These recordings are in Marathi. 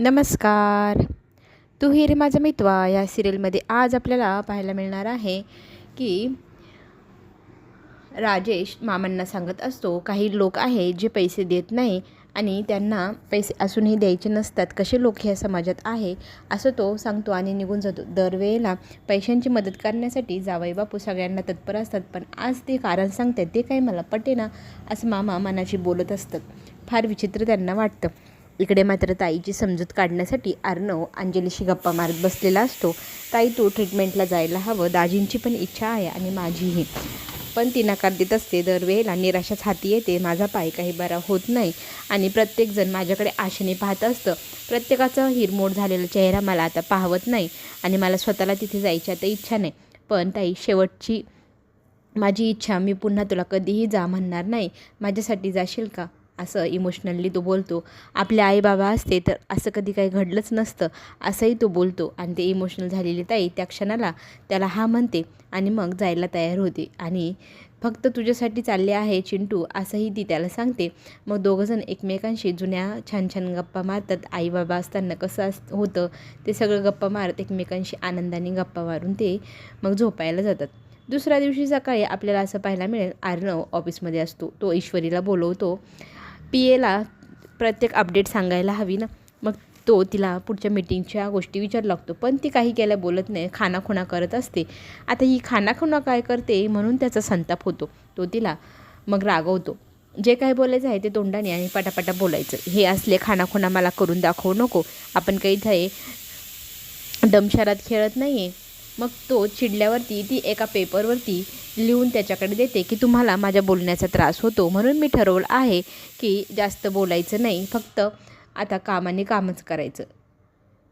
नमस्कार. तू ही रे माझा मितवा या सिरियलमध्ये आज आपल्याला पाहायला मिळणार आहे की राजेश मामांना सांगत असतो काही लोक आहे जे पैसे देत नाही आणि त्यांना पैसे असूनही द्यायचे नसतात. कसे लोक ह्या समाजात आहे असं तो सांगतो आणि निघून जातो. दरवेळेला पैशांची मदत करण्यासाठी जावई बापू सगळ्यांना तत्पर असतात पण आज ते कारण सांगतात ते काही मला पटेना असं मामा मनाशी बोलत असतात. फार विचित्र त्यांना वाटतं. इकडे मात्र ताईची समजूत काढण्यासाठी अर्णव अंजलीशी गप्पा मारत बसलेला असतो. ताई तू ट्रीटमेंटला जायला हवं. दाजींची पण इच्छा आहे आणि माझीही. पण ती नकार देत असते. दरवेळेला निराशाच हाती येते. माझा पाय काही बरा होत नाही आणि प्रत्येकजण माझ्याकडे आशेने पाहत असतं. प्रत्येकाचा हिरमोड झालेला चेहरा मला आता पाहवत नाही आणि मला स्वतःला तिथे जायची आता इच्छा नाही. पण ताई शेवटची माझी इच्छा मी पुन्हा तुला कधीही जा म्हणणार नाही. माझ्यासाठी जाशील का? असं इमोशनली तो बोलतो. आपले आई बाबा असते तर असं कधी काही घडलंच नसतं असंही तो बोलतो. आणि ते इमोशनल झालेली ताई त्या क्षणाला त्याला हा म्हणते आणि मग जायला तयार होते. आणि फक्त तुझ्यासाठी चालले आहे चिंटू असंही ती त्याला सांगते. मग दोघंजण एकमेकांशी जुन्या छान छान गप्पा मारतात. आई बाबा असताना कसं अस होतं ते सगळं गप्पा मारत एकमेकांशी आनंदाने गप्पा मारून ते मग झोपायला जातात. दुसऱ्या दिवशी सकाळी आपल्याला असं पाहायला मिळेल आर्णव ऑफिसमध्ये असतो. तो ईश्वरीला बोलवतो. पी एला प्रत्येक अपडेट सांगायला हवी ना. मग तो तिला पुढच्या मीटिंगच्या गोष्टी विचारू लागतो. पण ती काही केल्या बोलत नाही. खानाखुणा करत असते. आता ही खानाखुणा काय करते म्हणून त्याचा संताप होतो. तो तिला मग रागवतो. जे काय बोलायचं आहे ते तोंडाने आणि पटापटा बोलायचं. हे असले खानाखुणा मला करून दाखवू नको. आपण काही इथे दमशारात खेळत नाही आहे मग तो चिडल्यावरती ती एका पेपरवरती लिहून त्याच्याकडे देते की तुम्हाला माझ्या बोलण्याचा त्रास होतो. म्हणून मी ठरवलं आहे की जास्त बोलायचं नाही फक्त आता कामाने कामच करायचं.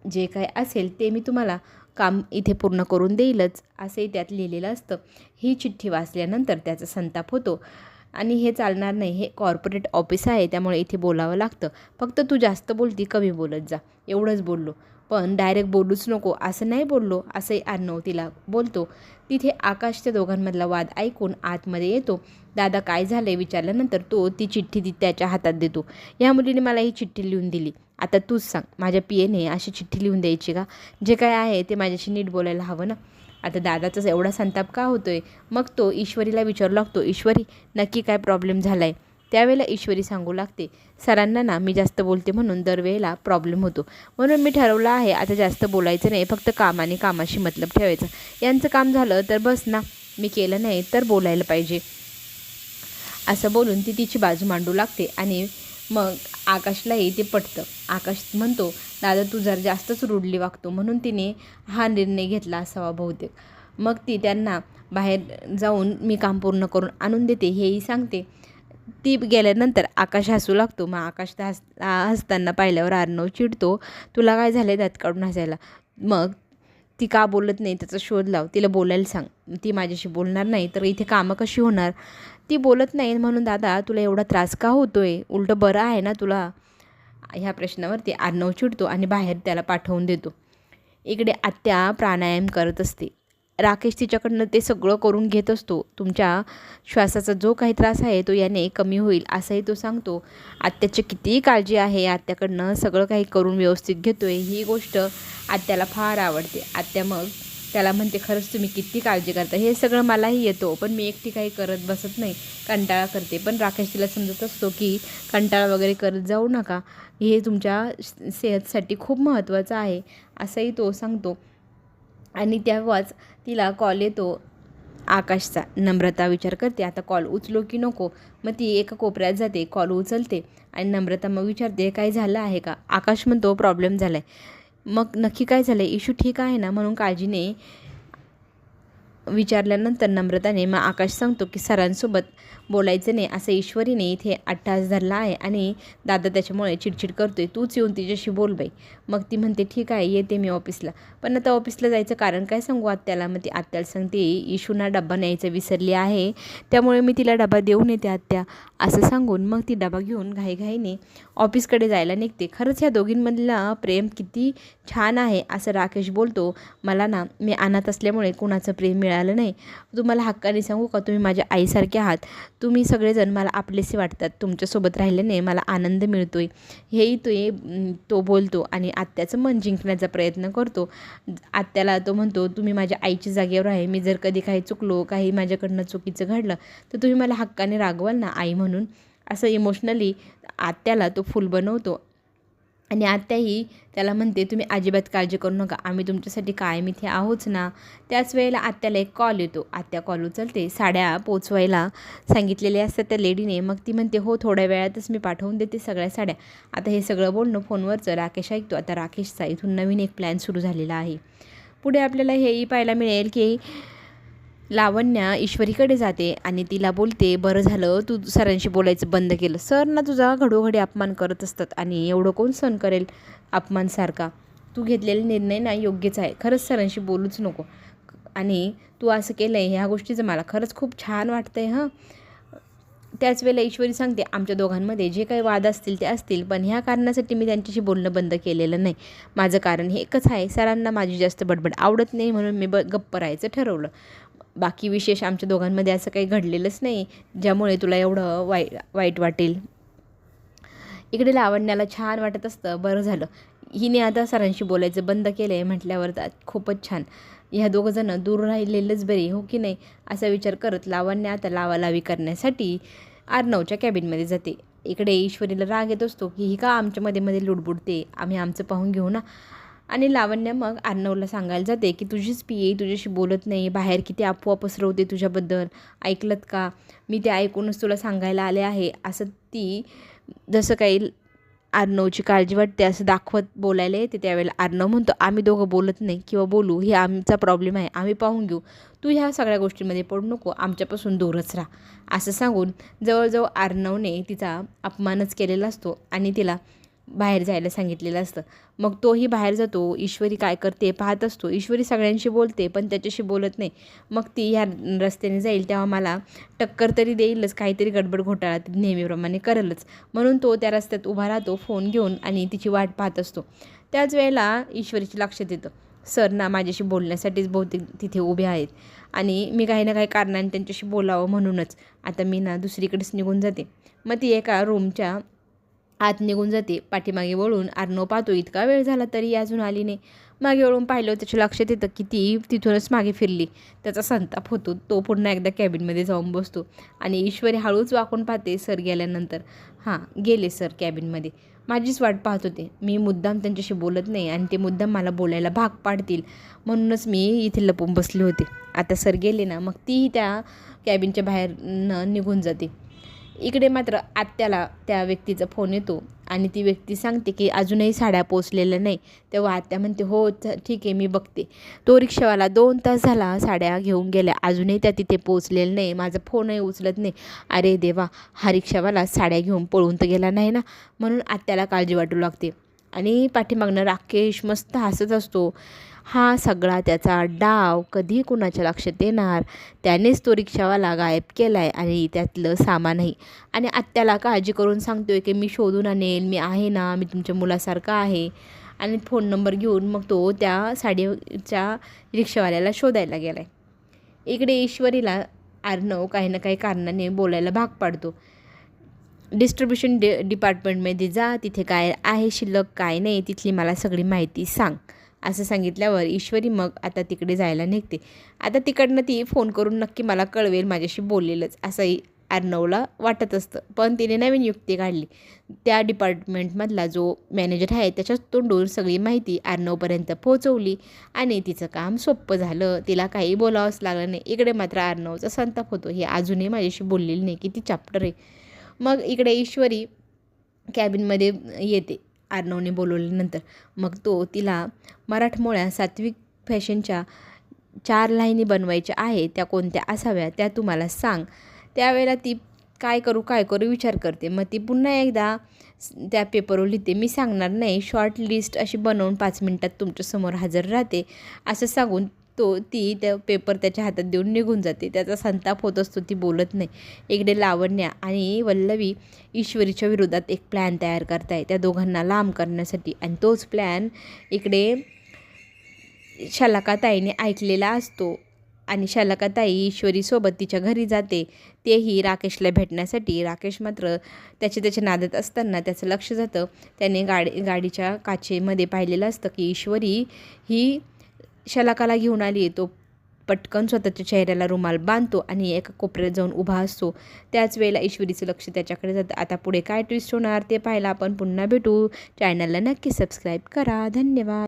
जे काय असेल ते मी तुम्हाला काम इथे पूर्ण करून देईलच असंही त्यात लिहिलेलं असतं. ही चिठ्ठी वाचल्यानंतर त्याचा संताप होतो. आणि हे चालणार नाही. हे कॉर्पोरेट ऑफिस आहे त्यामुळे इथे बोलावं लागतं. फक्त तू जास्त बोलती कमी बोलत जा. एवढंच बोललो. पण डायरेक्ट बोलूच नको. असं नाही बोललो असंही आर्णव तिला बोलतो. तिथे आकाशच्या दोघांमधला वाद ऐकून आतमध्ये येतो. दादा काय झालं आहे विचारल्यानंतर तो ती चिठ्ठी ती त्याच्या हातात देतो. या मुलीने मला ही चिठ्ठी लिहून दिली. आता तूच सांग माझ्या पी एने अशी चिठ्ठी लिहून द्यायची का? जे काय आहे ते माझ्याशी नीट बोलायला हवं ना? आता दादाचाच एवढा संताप का होतो आहे मग तो ईश्वरीला विचारू लागतो ईश्वरी नक्की काय प्रॉब्लेम झाला आहे त्यावेळेला ईश्वरी सांगू लागते सरांना ना मी जास्त बोलते म्हणून दरवेळेला प्रॉब्लेम होतो. म्हणून मी ठरवलं आहे आता जास्त बोलायचं नाही फक्त कामाने कामाशी मतलब ठेवायचं. यांचं काम झालं तर बस ना मी केलं नाही तर बोलायला पाहिजे. असं बोलून ती तिची बाजू मांडू लागते आणि मग आकाशलाही ते पटतं. आकाश म्हणतो दादा तू जर जास्तच रुडली वागतो. म्हणून तिने हा निर्णय घेतला असावा बहुतेक. मग ती त्यांना बाहेर जाऊन मी काम पूर्ण करून आणून देते हेही सांगते. ती गेल्यानंतर आकाश हसू लागतो. मग आकाश हस हसताना पाहिल्यावर अर्णव चिडतो तुला काय झालं त्यात काढून हसायला? मग ती का बोलत नाही त्याचा शोध लाव तिला बोलायला सांग. ती माझ्याशी बोलणार नाही तर इथे कामं कशी होणार? ती बोलत नाही म्हणून दादा तुला एवढा त्रास का होतो आहे उलटं बरं आहे ना तुला? ह्या प्रश्नावरती अर्णव चिडतो आणि बाहेर त्याला पाठवून देतो. इकडे आत्या प्राणायाम करत असते. राकेश तिच्याकडनं ते सगळं करून घेत असतो. तुमच्या श्वासाचा जो काही त्रास आहे तो याने कमी होईल असंही तो सांगतो. आत्याची कितीही काळजी आहे आत्याकडनं सगळं काही करून व्यवस्थित घेतो आहे ही गोष्ट आत्याला फार आवडते. आत्या मग त्याला म्हणते खरंच तुम्ही किती काळजी करता हे सगळं मलाही येतो पण मी एकटी काही करत बसत नाही कंटाळा करते. पण राकेश तिला समजत असतो की कंटाळा वगैरे करत जाऊ नका हे तुमच्या सेहतसाठी खूप महत्त्वाचं आहे असंही तो सांगतो. आणि तेव्हाच तिला कॉल येतो आकाशचा. नम्रता विचार करते. आता कॉल उचलो की नको? मग ती एका कोपऱ्यात जाते. कॉल उचलते आणि नम्रता मग विचारते काय झालं आहे का? आकाश म्हणतो प्रॉब्लेम झाला आहे मग नक्की काय झालं आहे इशू ठीक आहे ना? म्हणून काळजीने विचारल्यानंतर नम्रताने मग आकाश सांगतो की सरांसोबत बोलायचं नाही. असं ईश्वरीने इथे अट्टास धरला आहे आणि दादा त्याच्यामुळे चिडचिड करतोय. तूच येऊन तिच्याशी बोल बाई. मग ती म्हणते ठीक आहे येते मी ऑफिसला. पण आता ऑफिसला जायचं कारण काय सांगू आत्याला? मग ती आत्याला सांगते इशूना डब्बा न्यायचा विसरली आहे. त्यामुळे मी तिला डबा देऊन येते आत्या. असं सांगून मग ती डबा घेऊन घाईघाईने ऑफिसकडे जायला निघते. खरंच ह्या दोघींमधला प्रेम किती छान आहे असं राकेश बोलतो. मला ना मी अनाथ असल्यामुळे कुणाचं प्रेम मिळालं नाही. तुम्हाला हक्काने सांगू का? तुम्ही माझ्या आईसारखे आहात. तुम्ही सगळेजण मला आपलेसे वाटतात तुमच्यासोबत राहिल्याने मला आनंद मिळतो आहे हेही तो ये तो बोलतो आणि आत्याचं मन जिंकण्याचा प्रयत्न करतो. आत्याला तो म्हणतो तुम्ही माझ्या आईच्या जागेवर आहे. मी जर कधी काही चुकलो काही माझ्याकडनं चुकीचं घडलं तर तुम्ही मला हक्काने रागवाल ना आई म्हणून? असं इमोशनली आत्याला तो फुल बनवतो. आणि आत्याही त्याला म्हणते तुम्ही अजिबात काळजी करू नका आम्ही तुमच्यासाठी कायम इथे आहोच ना. त्याच वेळेला आत्याला एक कॉल येतो. आत्या कॉल उचलते. साड्या पोचवायला सांगितलेल्या असतात त्या लेडीने मग ती म्हणते हो थोड्या वेळातच मी पाठवून देते सगळ्या साड्या. आता हे सगळं बोलणं फोनवरचं राकेश ऐकतो. आता राकेशचा इथून नवीन एक प्लॅन सुरू झालेला आहे. पुढे आपल्याला हेही पाहायला मिळेल की लावण्या ईश्वरीकडे जाते आणि तिला बोलते बरं झालं तू सरांशी बोलायचं बंद केलं. सर ना तुझा घडोघडी अपमान करत असतात आणि एवढं कोण सहन करेल अपमानसारखा? तू घेतलेला निर्णय ना योग्यच आहे. खरंच सरांशी बोलूच नको. आणि तू असं केलं आहे ह्या गोष्टीचं मला खरंच खूप छान वाटतं आहे हं. त्याच वेळेला ईश्वरी सांगते आमच्या दोघांमध्ये जे काही वाद असतील ते असतील पण ह्या कारणासाठी मी त्यांच्याशी बोलणं बंद केलेलं नाही. माझं कारण हे एकच आहे सरांना माझी जास्त बडबड आवडत नाही म्हणून मी ब गप्प राहायचं ठरवलं. बाकी विशेष आमच्या दोघांमध्ये असं काही घडलेलंच नाही ज्यामुळे तुला एवढं वाईट वाईट वाटेल. इकडे लावण्याला छान वाटत असतं. बरं झालं. हिने आता सरांशी बोलायचं बंद केलं आहे म्हटल्यावर तर खूपच छान. ह्या दोघंजणं दूर राहिलेलंच बरे हो की नाही? असा विचार करत लावण्या आता लावालावी करण्यासाठी आर्नवच्या कॅबिनमध्ये जाते. इकडे ईश्वरीला राग येत असतो की ही का आमच्या मध्ये मध्ये लुडबुडते? आम्ही आमचं पाहून घेऊ ना. आणि लावण्य मग अर्णवला सांगायला जाते की तुझीच पी तुझ्याशी बोलत नाही बाहेर किती अफवा पसरवते तुझ्याबद्दल ऐकलत का? मी ते ऐकूनच तुला सांगायला आले आहे. असं ती जसं काही आर्नवची काळजी वाटते असं दाखवत बोलायला येते त्यावेळेला. आर्नव म्हणतो आम्ही दोघं बोलत नाही किंवा बोलू हे आमचा प्रॉब्लेम आहे. आम्ही पाहून घेऊ. तू ह्या सगळ्या गोष्टींमध्ये पडू नको. आमच्यापासून दूरच राहा. असं सांगून जवळजवळ आर्नवने तिचा अपमानच केलेला असतो आणि तिला बाहेर जायला सांगितलेलं असतं. मग तोही बाहेर जातो. ईश्वरी काय करते? पाहत असतो. ईश्वरी सगळ्यांशी बोलते पण त्याच्याशी बोलत नाही. मग ती ह्या रस्त्याने जाईल तेव्हा मला टक्कर तरी देईलच. काहीतरी गडबड घोटाळा ती नेहमीप्रमाणे करेलच. म्हणून तो त्या रस्त्यात उभा राहतो फोन घेऊन आणि तिची वाट पाहत असतो. त्याच वेळेला ईश्वरीची लक्षात येतं. सर ना माझ्याशी बोलण्यासाठीच बहुतेक तिथे उभे आहेत. आणि मी काही ना काही कारणाने त्यांच्याशी बोलावं म्हणूनच. आता मी ना दुसरीकडेच निघून जाते. मग ती एका रूमच्या आत निघून जाते. पाठीमागे वळून आर्नो पाहतो इतका वेळ झाला तरी अजून आली नाही. मागे वळून पाहिलं त्याच्या लक्षात येतं की ती तिथूनच मागे फिरली. त्याचा संताप होतो. तो पुन्हा एकदा कॅबिनमध्ये जाऊन बसतो आणि ईश्वरी हळूच वाकून पाहते सर गेल्यानंतर. हां गेले सर कॅबिनमध्ये. माझीच वाट पाहत होते. मी मुद्दाम त्यांच्याशी बोलत नाही आणि ते मुद्दाम मला बोलायला भाग पाडतील. म्हणूनच मी इथे लपून बसले होते. आता सर गेले ना मग तीही त्या कॅबिनच्या बाहेर न निघून जाते. इकडे मात्र आत्याला त्या व्यक्तीचा फोन येतो आणि ती व्यक्ती सांगते की अजूनही साड्या पोचलेल्या नाही. तेव्हा आत्या म्हणते हो ठीक आहे मी बघते. तो रिक्षावाला दोन तास झाला साड्या घेऊन गेल्या अजूनही त्या तिथे पोचलेल्या नाही. माझा फोनही उचलत नाही. अरे देवा हा रिक्षावाला साड्या घेऊन पळून तर गेला नाही ना? म्हणून आत्याला काळजी वाटू लागते. आणि पाठीमागनं राकेश मस्त हसत असतो. हा सगळा त्याचा डाव कधी कुणाच्या लक्षात येणार? त्यानेच तो रिक्षावाला गायब केला आहे आणि त्यातलं सामानही. आणि आत्याला काळजी करून सांगतो आहे की मी शोधून आणेल मी आहे ना. मी तुमच्या मुलासारखा आहे. आणि फोन नंबर घेऊन मग तो त्या साडीच्या रिक्षावाल्याला शोधायला गेला आहे इकडे ईश्वरीला अर्णव काही ना काही कारणाने बोलायला भाग पाडतो. डिस्ट्रीब्युशन डि डिपार्टमेंटमध्ये जा. तिथे काय आहे शिल्लक काय नाही तिथली मला सगळी माहिती सांग. असं सांगितल्यावर ईश्वरी मग आता तिकडे जायला निघते. आता तिकडनं ती फोन करून नक्की मला कळवेल माझ्याशी बोललेलंच असंही अर्णवला वाटत असतं. पण तिने नवीन युक्ती काढली. त्या डिपार्टमेंटमधला जो मॅनेजर आहे त्याच्या तोंडून सगळी माहिती अर्णवपर्यंत पोहोचवली आणि तिचं काम सोपं झालं. तिला काही बोलावंच लागलं नाही. इकडे मात्र अर्णवचा संताप होतो. हे अजूनही माझ्याशी बोललेली नाही. की ती चॅप्टर आहे. मग इकडे ईश्वरी कॅबिनमध्ये येते. आर्नवने बोलवल्यानंतर. मग तो तिला मराठमोळ्या सात्विक फॅशनच्या चार लाईनी बनवायच्या आहे त्या कोणत्या असाव्या त्या तुम्हाला सांग. त्यावेळेला ती काय करू काय करू विचार करते. मग ती पुन्हा एकदा त्या पेपरवर लिहिते मी सांगणार नाही शॉर्ट लिस्ट अशी बनवून पाच मिनटात तुमच्यासमोर हजर राहते असं सांगून तो ती त्या पेपर त्याच्या हातात देऊन निघून जाते. त्याचा संताप होत असतो ती बोलत नाही. इकडे लावण्या आणि वल्लवी ईश्वरीच्या विरोधात एक प्लॅन तयार करताय. त्या दोघांना लांब करण्यासाठी. आणि तोच प्लॅन इकडे शलाकाताईने ऐकलेला असतो. आणि शलाकाताई ईश्वरीसोबत तिच्या घरी जाते. तेही राकेशला भेटण्यासाठी. राकेश मात्र त्याच्या त्याच्या नादात असताना त्याचं लक्ष जातं. त्याने गाडी गाडीच्या काचेमध्ये पाहिलेलं असतं की ईश्वरी ही शलाकाला घेऊन आली. तो पटकन स्वतःच्या चेहऱ्याला रुमाल बांधतो आणि एका कोपऱ्यात जाऊन उभा असतो. त्याच वेळेला ईश्वरीचं लक्ष त्याच्याकडे जातं. आता पुढे काय ट्विस्ट होणार ते पाहायला आपण पुन्हा भेटू. चॅनलला नक्की सबस्क्राईब करा. धन्यवाद.